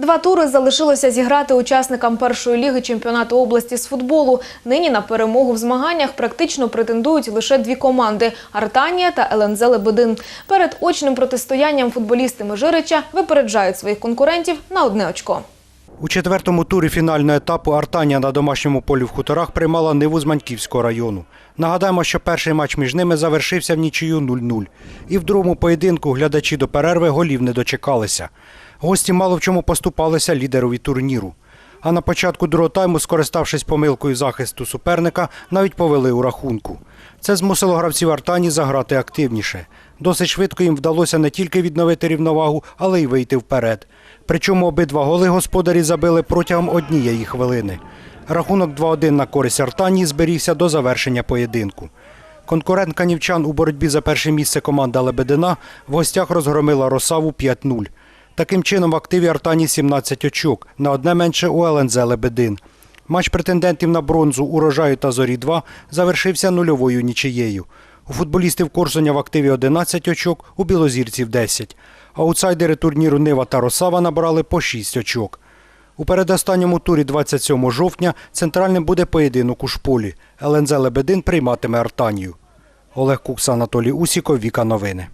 Два тури залишилося зіграти учасникам першої ліги чемпіонату області з футболу. Нині на перемогу в змаганнях практично претендують лише дві команди – Артанія та ЛНЗ Лебедин. Перед очним протистоянням футболісти Межирича випереджають своїх конкурентів на одне очко. У четвертому турі фінального етапу Артанія на домашньому полі в хуторах приймала Ниву з Маньківського району. Нагадаємо, що перший матч між ними завершився в нічию 0-0. І в другому поєдинку глядачі до перерви голів не дочекалися. Гості мало в чому поступалися лідерові турніру. А на початку другого тайму, скориставшись помилкою захисту суперника, навіть повели у рахунку. Це змусило гравців Артані заграти активніше. Досить швидко їм вдалося не тільки відновити рівновагу, але й вийти вперед. Причому обидва голи господарі забили протягом однієї хвилини. Рахунок 2-1 на користь Артанії зберігся до завершення поєдинку. Конкурент канівчан у боротьбі за перше місце команда Лебедина в гостях розгромила Росаву 5-0. Таким чином в активі Артані 17 очок, на одне менше у ЛНЗ Лебедин. Матч претендентів на бронзу урожаю та зорі 2 завершився нульовою нічиєю. У футболістів Корсуня в активі 11 очок, у білозірців 10. Аутсайдери турніру Нива та Росава набрали по 6 очок. У передостанньому турі 27 жовтня центральним буде поєдинок у шполі. ЛНЗ Лебедин прийматиме Артанію. Олег Кукс, Анатолій Усіков, Віка Новини.